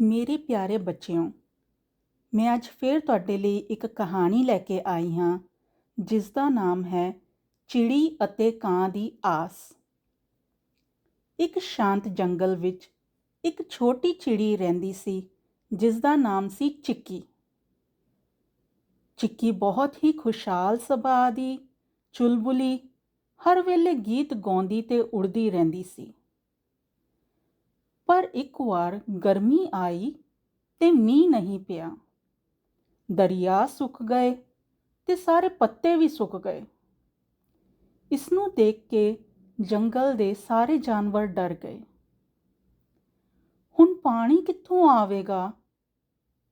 ਮੇਰੇ ਪਿਆਰੇ ਬੱਚਿਓ, ਮੈਂ ਅੱਜ ਫੇਰ ਤੁਹਾਡੇ ਲਈ ਇੱਕ ਕਹਾਣੀ ਲੈ ਕੇ ਆਈ ਹਾਂ ਜਿਸ ਦਾ ਨਾਮ ਹੈ ਚਿੜੀ ਅਤੇ ਕਾਂ ਦੀ ਆਸ। ਇੱਕ ਸ਼ਾਂਤ ਜੰਗਲ ਵਿੱਚ ਇੱਕ ਛੋਟੀ ਚਿੜੀ ਰਹਿੰਦੀ ਸੀ ਜਿਸ ਦਾ ਨਾਮ ਸੀ ਚਿੱਕੀ। ਚਿੱਕੀ ਬਹੁਤ ਹੀ ਖੁਸ਼ਹਾਲ ਸੁਭਾਅ ਦੀ, ਚੁਲਬੁਲੀ, ਹਰ ਵੇਲੇ ਗੀਤ ਗਾਉਂਦੀ ਤੇ ਉੜਦੀ ਰਹਿੰਦੀ ਸੀ। ਪਰ ਇੱਕ ਵਾਰ ਗਰਮੀ ਆਈ ਤੇ ਮੀਂਹ ਨਹੀਂ ਪਿਆ। ਦਰਿਆ ਸੁੱਕ ਗਏ ਤੇ ਸਾਰੇ ਪੱਤੇ ਵੀ ਸੁੱਕ ਗਏ। ਇਸ ਨੂੰ ਦੇਖ ਕੇ ਜੰਗਲ ਦੇ ਸਾਰੇ ਜਾਨਵਰ ਡਰ ਗਏ। ਹੁਣ ਪਾਣੀ ਕਿੱਥੋਂ ਆਵੇਗਾ?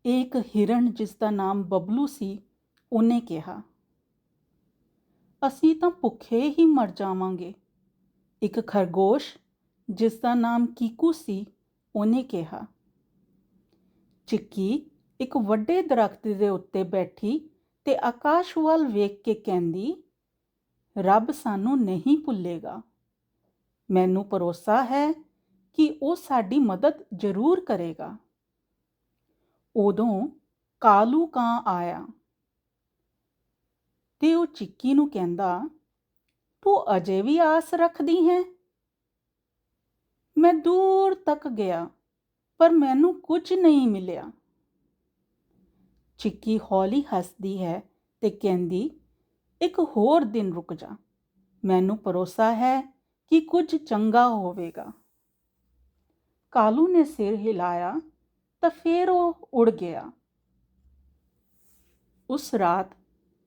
ਇੱਕ ਹਿਰਣ ਜਿਸ ਦਾ ਨਾਮ ਬਬਲੂ ਸੀ, ਉਹਨੇ ਕਿਹਾ। ਅਸੀਂ ਤਾਂ ਭੁੱਖੇ ਹੀ ਮਰ ਜਾਵਾਂਗੇ। ਇੱਕ ਖਰਗੋਸ਼ ਜਿਸ ਦਾ ਨਾਮ ਕੀਕੂ ਸੀ, ਉਹਨੇ ਕਿਹਾ, ਚਿੱਕੀ, ਇੱਕ ਵੱਡੇ ਦਰਖਤ ਦੇ ਉੱਤੇ ਬੈਠੀ ਤੇ ਆਕਾਸ਼ ਵੱਲ ਵੇਖ ਕੇ ਕਹਿੰਦੀ, ਰੱਬ ਸਾਨੂੰ ਨਹੀਂ ਭੁੱਲੇਗਾ। ਮੈਨੂੰ ਭਰੋਸਾ ਹੈ ਕਿ ਉਹ ਸਾਡੀ ਮਦਦ ਜ਼ਰੂਰ ਕਰੇਗਾ ਉਦੋਂ ਕਾਲੂ ਕਾਂ ਆਇਆ ਤੇ ਉਹ ਚਿੱਕੀ ਨੂੰ ਕਹਿੰਦਾ, ਤੂੰ ਅਜੇ ਵੀ ਆਸ ਰੱਖਦੀ ਹੈ? ਮੈਂ ਦੂਰ ਤੱਕ ਗਿਆ, ਪਰ ਮੈਨੂੰ ਕੁਝ ਨਹੀਂ ਮਿਲਿਆ। ਚਿੱਕੀ ਹੌਲੀ ਹੱਸਦੀ ਹੈ ਤੇ ਕਹਿੰਦੀ, ਇੱਕ ਹੋਰ ਦਿਨ ਰੁਕ ਜਾ। ਮੈਨੂੰ ਭਰੋਸਾ ਹੈ ਕਿ ਕੁਝ ਚੰਗਾ ਹੋਵੇਗਾ। ਕਾਲੂ ਨੇ ਸਿਰ ਹਿਲਾਇਆ ਤਾਂ ਫੇਰ ਉਹ ਉੜ ਗਿਆ। ਉਸ ਰਾਤ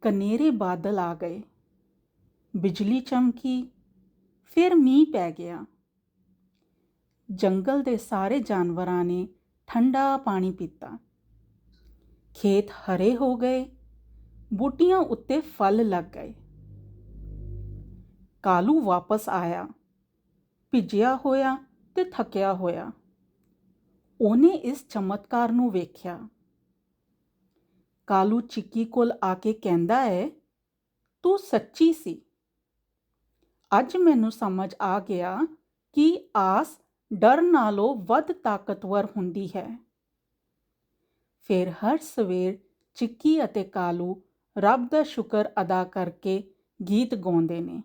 ਕਨੇਰੇ ਬਾਦਲ ਆ ਗਏ। ਬਿਜਲੀ ਚਮਕੀ, ਫਿਰ ਮੀਂਹ ਪੈ ਗਿਆ। ਜੰਗਲ ਦੇ ਸਾਰੇ ਜਾਨਵਰਾਂ ਨੇ ਠੰਡਾ ਪਾਣੀ ਪੀਤਾ। ਖੇਤ ਹਰੇ ਹੋ ਗਏ। ਬੂਟੀਆਂ ਉੱਤੇ ਫਲ ਲੱਗ ਗਏ। ਕਾਲੂ ਵਾਪਸ ਆਇਆ। ਭਿੱਜਿਆ ਹੋਇਆ ਤੇ ਥੱਕਿਆ ਹੋਇਆ। ਉਹਨੇ ਇਸ ਚਮਤਕਾਰ ਨੂੰ ਵੇਖਿਆ। ਕਾਲੂ ਚਿੱਕੀ ਕੋਲ ਆ ਕੇ ਕਹਿੰਦਾ ਹੈ, ਤੂੰ ਸੱਚੀ ਸੀ। ਅੱਜ ਮੈਨੂੰ ਸਮਝ ਆ ਗਿਆ ਕਿ ਆਸ ਡਰ ਨਾਲੋਂ ਵੱਧ ਤਾਕਤਵਰ ਹੁੰਦੀ ਹੈ। ਫਿਰ ਹਰ ਸਵੇਰ ਚਿੱਕੀ ਅਤੇ ਕਾਲੂ ਰੱਬ ਦਾ ਸ਼ੁਕਰ ਅਦਾ ਕਰਕੇ ਗੀਤ ਗਾਉਂਦੇ ਨੇ।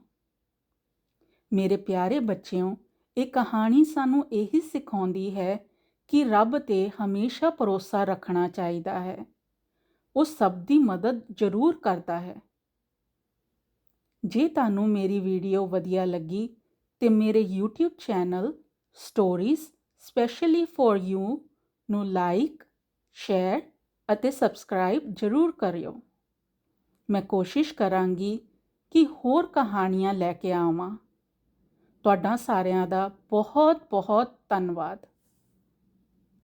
ਮੇਰੇ ਪਿਆਰੇ ਬੱਚਿਓ, ਇਹ ਕਹਾਣੀ ਸਾਨੂੰ ਇਹੀ ਸਿਖਾਉਂਦੀ ਹੈ ਕਿ ਰੱਬ ਤੇ ਹਮੇਸ਼ਾ ਭਰੋਸਾ ਰੱਖਣਾ ਚਾਹੀਦਾ ਹੈ। ਉਹ ਸਭ ਦੀ ਮਦਦ ਜ਼ਰੂਰ ਕਰਦਾ ਹੈ। ਜੇ ਤੁਹਾਨੂੰ ਮੇਰੀ ਵੀਡੀਓ ਵਧੀਆ ਲੱਗੀ ਤੇ ਮੇਰੇ YouTube channel stories specially for you ਨੂੰ ਲਾਈਕ ਸ਼ੇਅਰ ਅਤੇ ਸਬਸਕ੍ਰਾਈਬ ਜ਼ਰੂਰ ਕਰਿਓ। ਮੈਂ ਕੋਸ਼ਿਸ਼ ਕਰਾਂਗੀ ਕਿ ਹੋਰ ਕਹਾਣੀਆਂ ਲੈ ਕੇ ਆਵਾਂ। ਤੁਹਾਡਾ ਸਾਰਿਆਂ ਦਾ ਬਹੁਤ ਬਹੁਤ ਧੰਨਵਾਦ।